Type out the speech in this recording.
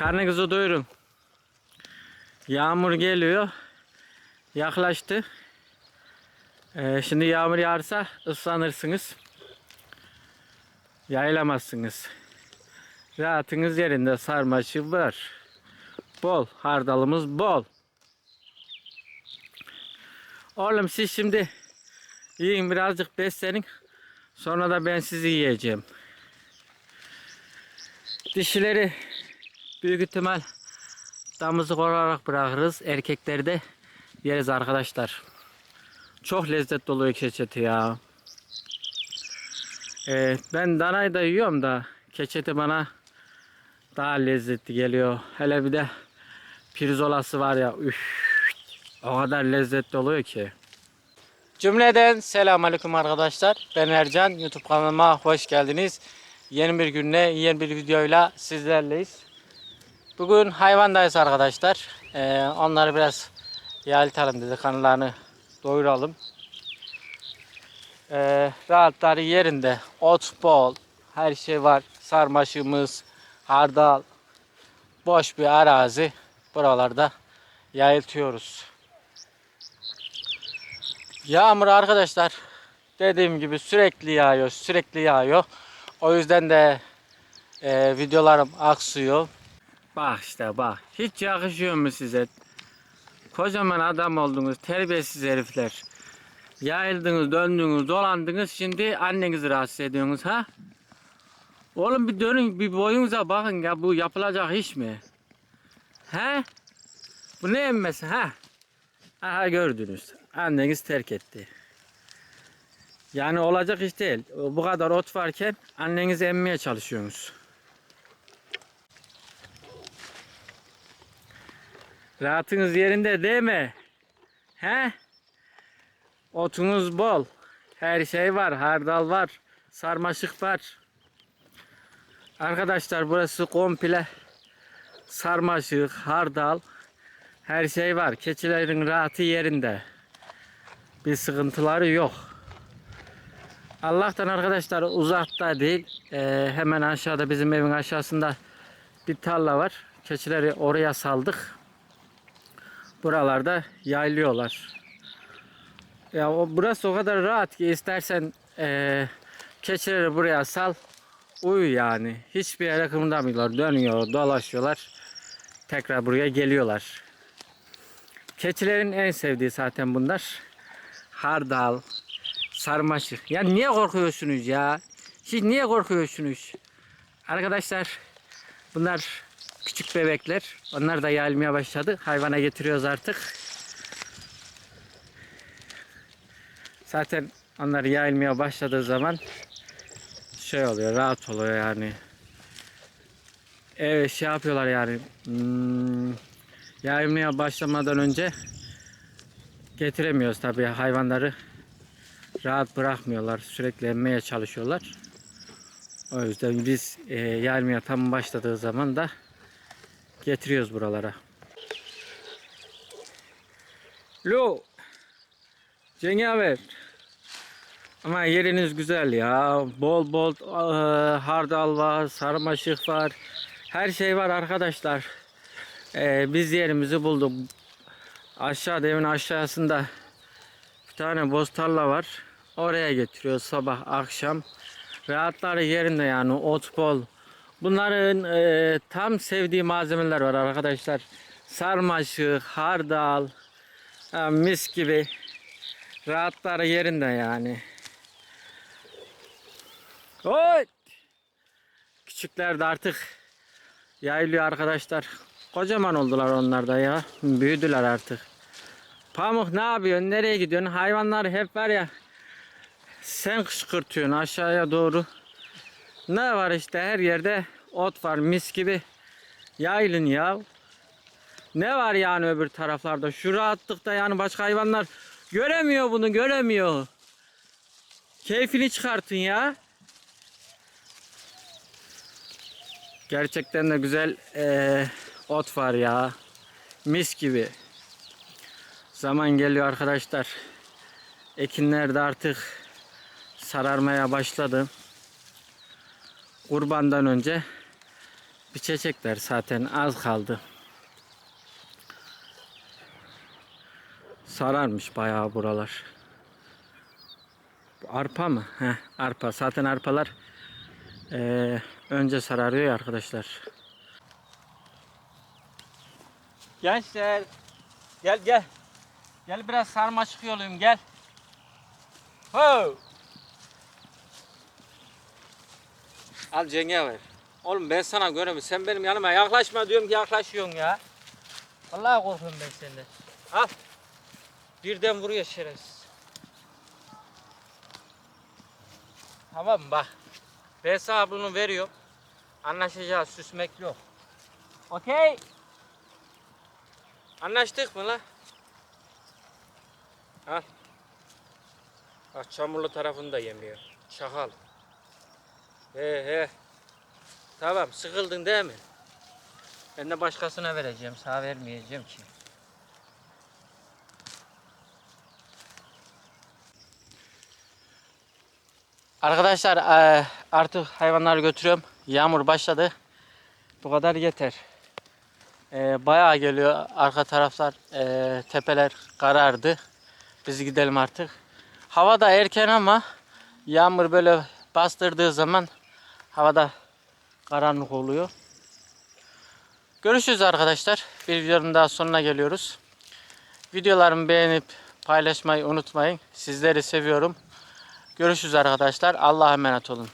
Karnınızı doyurun. Yağmur geliyor. Yaklaştı. Ee, şimdi yağmur yağarsa ıslanırsınız. Yayılamazsınız. Rahatınız yerinde sarmaşık var. Bol. Hardalımız bol. Oğlum siz şimdi yiyin birazcık beslenin. Sonra da ben sizi yiyeceğim. Dişileri büyük ihtimal damızlık olarak bırakırız. Erkekleri de yeriz arkadaşlar. Çok lezzetli oluyor keçeti ya. Ee, ben danayı da yiyorum da keçeti bana daha lezzetli geliyor. Hele bir de pirzolası var ya. Üf, o kadar lezzetli oluyor ki. Cümleden selamünaleyküm arkadaşlar. Ben Ercan. YouTube kanalıma hoş geldiniz. Yeni bir günle yeni bir videoyla sizlerleyiz. Bugün hayvandayız arkadaşlar. Ee, onları biraz yayıltalım dedi. Kanallarını doyuralım. Ee, rahatları yerinde. Ot bol. Her şey var. Sarmaşığımız, hardal. Boş bir arazi. Buralarda yayıltıyoruz. Yağmur arkadaşlar dediğim gibi sürekli yağıyor, sürekli yağıyor. O yüzden de e, videolarım aksıyor. Bak işte bak. Hiç yakışıyor mu size? Kocaman adam oldunuz, terbiyesiz herifler. Yayıldınız, döndünüz, dolandınız. Şimdi annenizi rahatsız ediyorsunuz ha? Oğlum bir dönün, bir boyunuza bakın ya. Bu yapılacak iş mi? He? Bu ne emmesi ha? Aha gördünüz. Anneniz terk etti. Yani olacak iş değil. Bu kadar ot varken annenizi emmeye çalışıyorsunuz. Rahatınız yerinde değil mi? He? Otunuz bol. Her şey var. Hardal var. Sarmaşık var. Arkadaşlar burası komple sarmaşık, hardal, her şey var. Keçilerin rahatı yerinde. Bir sıkıntıları yok. Allah'tan arkadaşlar uzakta değil. Ee, hemen aşağıda bizim evin aşağısında bir tarla var. Keçileri oraya saldık. Buralarda yaylıyorlar. Ya o burası o kadar rahat ki istersen ee, keçileri buraya sal. Uyu yani. Hiçbir yere kımıldamıyorlar. Dönüyor, dolaşıyorlar. Tekrar buraya geliyorlar. Keçilerin en sevdiği zaten bunlar. Hardal, sarmaşık. Ya niye korkuyorsunuz ya? Siz niye korkuyorsunuz? Arkadaşlar bunlar küçük bebekler. Onlar da yayılmaya başladı. Hayvana getiriyoruz artık. Zaten onlar yayılmaya başladığı zaman şey oluyor, rahat oluyor yani. Evet şey yapıyorlar yani. Hmm, yaymaya başlamadan önce getiremiyoruz tabii hayvanları. Rahat bırakmıyorlar. Sürekli emmeye çalışıyorlar. O yüzden biz e, yaymaya tam başladığı zaman da getiriyoruz buralara. Lo. Cengaver. Ama yeriniz güzel ya. Bol bol e, hardal var, sarmaşık var. Her şey var arkadaşlar. E, biz yerimizi bulduk. Aşağıda evin aşağısında bir tane boz tarla var. Oraya getiriyoruz sabah akşam. Rahatları yerinde yani ot bol. Bunların e, tam sevdiği malzemeler var arkadaşlar. Sarmaşık, hardal, ha, mis gibi. Rahatları yerinde yani. Oy! Küçükler de artık yayılıyor arkadaşlar. Kocaman oldular onlar da ya. Büyüdüler artık. Pamuk ne yapıyorsun? Nereye gidiyorsun? Hayvanlar hep var ya. Sen kışkırtıyorsun aşağıya doğru. Ne var işte her yerde ot var mis gibi. Yayılın ya. Ne var yani öbür taraflarda? Şu rahatlıkta yani başka hayvanlar göremiyor bunu göremiyor. Keyfini çıkartın ya. Gerçekten de güzel eee, ot var ya. Mis gibi. Zaman geliyor arkadaşlar. Ekinler de artık sararmaya başladı. Kurbandan önce Biçecekler zaten az kaldı. Sararmış bayağı buralar. Bu Arpa mı? Heh, arpa. Zaten arpalar eee, önce sararıyor ya arkadaşlar. Gençler gel gel. Gel biraz sarmaşık yolayım gel. Ho! Al cenge ver. Oğlum ben sana göremiyorum. Sen benim yanıma yaklaşma diyorum ki yaklaşıyorsun ya. Vallahi korkuyorum ben senden. Al. Birden vuruyor şerefsiz. Tamam bak. Ben sana bunu veriyorum. Anlaşacağız. Süsmek yok. Okey. Anlaştık mı la? Al. Bak çamurlu tarafını da yemiyor. Çakal. He he. Tamam sıkıldın değil mi? Ben de başkasına vereceğim. Sana vermeyeceğim ki. Arkadaşlar eee, artık hayvanları götürüyorum. Yağmur başladı. Bu kadar yeter. Eee, bayağı geliyor. Arka taraflar eee, tepeler karardı. Biz gidelim artık. Hava da erken ama yağmur böyle bastırdığı zaman havada karanlık oluyor. Görüşürüz arkadaşlar. Bir videonun daha sonuna geliyoruz. Videolarımı beğenip paylaşmayı unutmayın. Sizleri seviyorum. Görüşürüz arkadaşlar. Allah'a emanet olun.